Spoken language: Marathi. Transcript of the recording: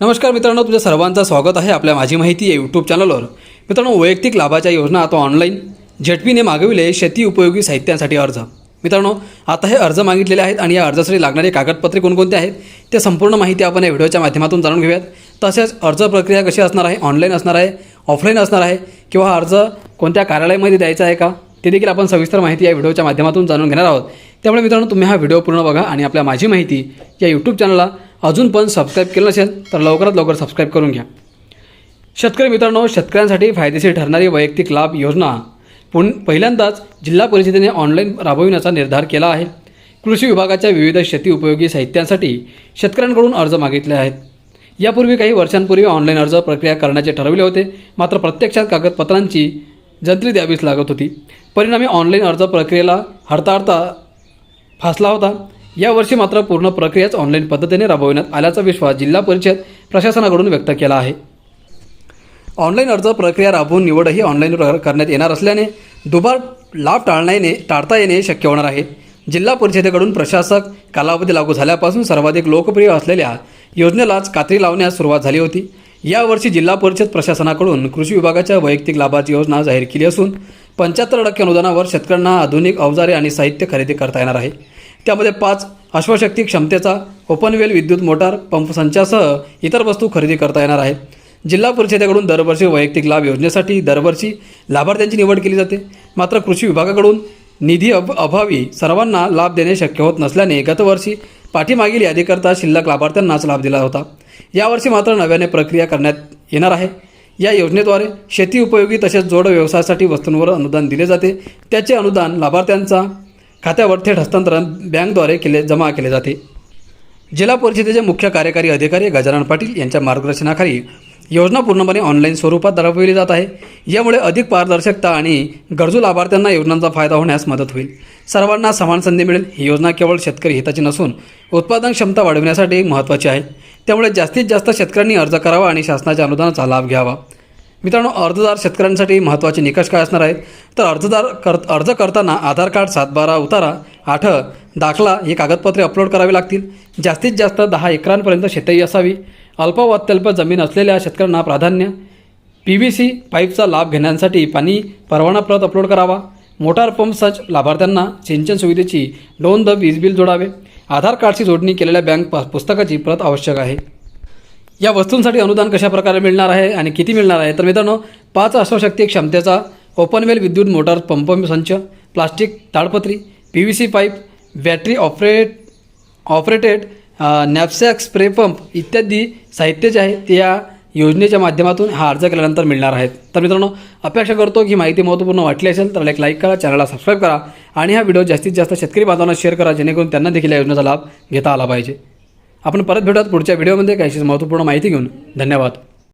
नमस्कार मित्रांनो तुमच्या सर्वांचं स्वागत आहे आपल्या माझी माहिती या यूट्यूब चॅनलवर मित्रांनो वैयक्तिक लाभाच्या योजना आता ऑनलाईन झेडपीने मागविले शेती उपयोगी साहित्यांसाठी अर्ज. मित्रांनो आता हे अर्ज मागितलेले आहेत आणि या अर्जासाठी लागणारे कागदपत्रे कोणकोणते आहेत ते संपूर्ण माहिती आपण या व्हिडिओच्या माध्यमातून जाणून घेऊयात. तसेच अर्ज प्रक्रिया कशी असणार आहे ऑनलाईन असणार आहे ऑफलाईन असणार आहे किंवा हा अर्ज कोणत्या कार्यालयामध्ये द्यायचा आहे का ते देखील आपण सविस्तर माहिती या व्हिडिओच्या माध्यमातून जाणून घेणार आहोत. त्यामुळे मित्रांनो तुम्ही हा व्हिडिओ पूर्ण बघा आणि आपल्या माझी माहिती या यूट्यूब चॅनलला अजून पण सबस्क्राईब केलं नसेल तर लवकरात लवकर सबस्क्राईब करून घ्या. शेतकरी मित्रांनो शेतकऱ्यांसाठी फायदेशीर ठरणारी वैयक्तिक लाभ योजना. पुन पहिल्यांदाच जिल्हा परिषदेने ऑनलाईन राबविण्याचा निर्धार केला आहे. कृषी विभागाच्या विविध शेती उपयोगी साहित्यांसाठी शेतकऱ्यांकडून अर्ज मागितले आहेत. यापूर्वी काही वर्षांपूर्वी ऑनलाईन अर्ज प्रक्रिया करण्याचे ठरविले होते. मात्र प्रत्यक्षात कागदपत्रांची जंत्री द्यावीच लागत होती. परिणामी ऑनलाईन अर्ज प्रक्रियेला हडताळता फासला होता. यावर्षी मात्र पूर्ण प्रक्रियाच ऑनलाईन पद्धतीने राबविण्यात आल्याचा विश्वास जिल्हा परिषद प्रशासनाकडून व्यक्त केला आहे. ऑनलाईन अर्ज प्रक्रिया राबवून निवडही ऑनलाईन करण्यात येणार असल्याने दुबार लाभ टाळता येणे टाळता येणे शक्य होणार आहे. जिल्हा परिषदेकडून प्रशासक कालावधी लागू झाल्यापासून सर्वाधिक लोकप्रिय असलेल्या योजनेलाच कात्री लावण्यास सुरुवात झाली होती. यावर्षी जिल्हा परिषद प्रशासनाकडून कृषी विभागाच्या वैयक्तिक लाभाची योजना जाहीर केली असून पंच्याहत्तर टक्के अनुदानावर शेतकऱ्यांना आधुनिक अवजारे आणि साहित्य खरेदी करता येणार आहे. त्यामध्ये पाच अश्वशक्ती क्षमतेचा ओपनवेल विद्युत मोटार पंप संचासह इतर वस्तू खरेदी करता येणार आहेत. जिल्हा परिषदेकडून दरवर्षी वैयक्तिक लाभ योजनेसाठी दरवर्षी लाभार्थ्यांची निवड केली जाते. मात्र कृषी विभागाकडून निधी अभ अभावी सर्वांना लाभ देणे शक्य होत नसल्याने गतवर्षी पाठीमागील यादीकरता शिल्लक लाभार्थ्यांनाच लाभ दिला होता. यावर्षी मात्र नव्याने प्रक्रिया करण्यात येणार आहे. या योजनेद्वारे शेती उपयोगी तसेच जोड व्यवसायासाठी वस्तूंवर अनुदान दिले जाते. त्याचे अनुदान लाभार्थ्यांचा खात्यावर थेट हस्तांतरण बँकद्वारे केले जमा केले जाते. जिल्हा परिषदेचे मुख्य कार्यकारी अधिकारी गजानन पाटील यांच्या मार्गदर्शनाखाली योजना पूर्णपणे ऑनलाईन स्वरूपात राबविली जात आहे. यामुळे अधिक पारदर्शकता आणि गरजू लाभार्थ्यांना योजनांचा फायदा होण्यास मदत होईल. सर्वांना समान संधी मिळेल. ही योजना केवळ शेतकरी हिताची नसून उत्पादन क्षमता वाढविण्यासाठी महत्त्वाची आहे. त्यामुळे जास्तीत जास्त शेतकऱ्यांनी अर्ज करावा आणि शासनाच्या अनुदानाचा लाभ घ्यावा. मित्रांनो अर्जदार शेतकऱ्यांसाठी महत्त्वाचे निकष काय असणार आहेत? तर अर्जदार कर अर्ज करताना आधार कार्ड सातबारा उतारा आठ दाखला ही कागदपत्रे अपलोड करावी लागतील. जास्तीत जास्त दहा एकरांपर्यंत शेतही असावी. अल्प व अत्यल्प जमीन असलेल्या शेतकऱ्यांना प्राधान्य. पी व्ही सी पाईपचा लाभ घेण्यासाठी पाणी परवाना प्रत अपलोड करावा. मोटार पंप सच लाभार्थ्यांना सिंचन सुविधेची नोंद वीज बिल जोडावे. आधार कार्डशी जोडणी केलेल्या बँक पा- पुस्तकाची प्रत आवश्यक आहे. या वस्तूंसाठी अनुदान कशा प्रकारे मिळणार आहे आणि किती मिळणार आहे? तर मित्रांनो पाच अश्वशक्ती क्षमतेचा ओपनवेल विद्युत मोटार पंप संच plastic ताडपत्री P V C pipe battery operate operated knapsack spray pump इत्यादी साहित्य जे आहे. ते या योजनेच्या माध्यमातून हा अर्ज केल्यानंतर मिळणार आहेत. तर मित्रांनो अपेक्षा करतो की माहिती महत्त्वपूर्ण वाटली असेल तर एक लाईक करा चॅनलला सबस्क्राईब करा आणि हा व्हिडिओ जास्तीत जास्त शेतकरी बांधवांना शेअर करा जेणेकरून त्यांना देखील या योजनेचा लाभ घेता आला पाहिजे. आपण परत भेटूयात पुढच्या व्हिडिओमध्ये. काही महत्त्वपूर्ण माहिती घेऊन. धन्यवाद.